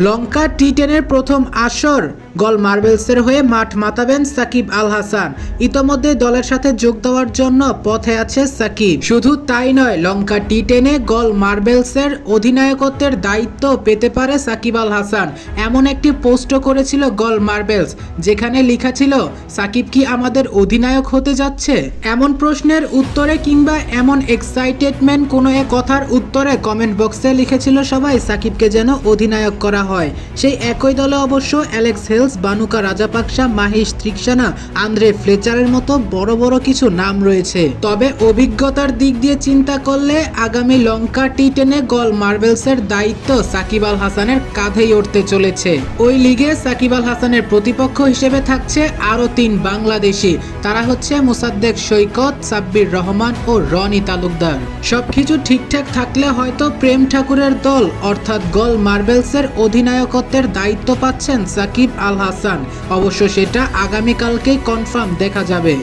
লঙ্কা টি টেনের প্রথম আসর। গল মার্বেলসের হয়ে মাঠ মাতাবেন সাকিব আল হাসান। ইতোমধ্যে দলের সাথে যোগ দেওয়ার জন্য পথে আছে সাকিব। শুধু তাই নয়, লঙ্কা টি টেনে গল মার্বেলসের অধিনায়কত্বের দায়িত্ব পেতে পারে সাকিব আল হাসান। এমন একটি পোস্টও করেছিল গল মার্বেলস, যেখানে লেখা ছিল, সাকিব কি আমাদের অধিনায়ক হতে যাচ্ছে? এমন প্রশ্নের উত্তরে কিংবা এমন এক্সাইটেডমেন্ট কোনো এক কথার উত্তরে কমেন্ট বক্সে লিখেছিল সবাই, সাকিবকে যেন অধিনায়ক করা হয়। সেই একই দলে অবশ্য Alex Hales Bhanuka Rajapaksa Maheesh Theekshana Andre ফ্লেচারের মতো বড় বড় কিছু নাম রয়েছে। তবে অভিজ্ঞতার দিক দিয়ে চিন্তা করলে আগামী লঙ্কা টি টেনে গল মার্বেলসের দায়িত্ব সাকিব আল হাসানের কাঁধেই উঠতে চলেছে। ওই লিগে সাকিব আল হাসানের প্রতিপক্ষ হিসেবে থাকছে আরও তিন বাংলাদেশি। তারা হচ্ছে মুসাদ্দেক সৈকত, সাব্বির রহমান ও রনি তালুকদার। সবকিছু ঠিকঠাক থাকলে হয়তো প্রেম ঠাকুরের দল, অর্থাৎ গল মার্বেলসের অধিনায়কত্বের দায়িত্ব পাচ্ছেন সাকিব হাসান। অবশ্য সেটা আগামীকালকেই কনফার্ম দেখা যাবে।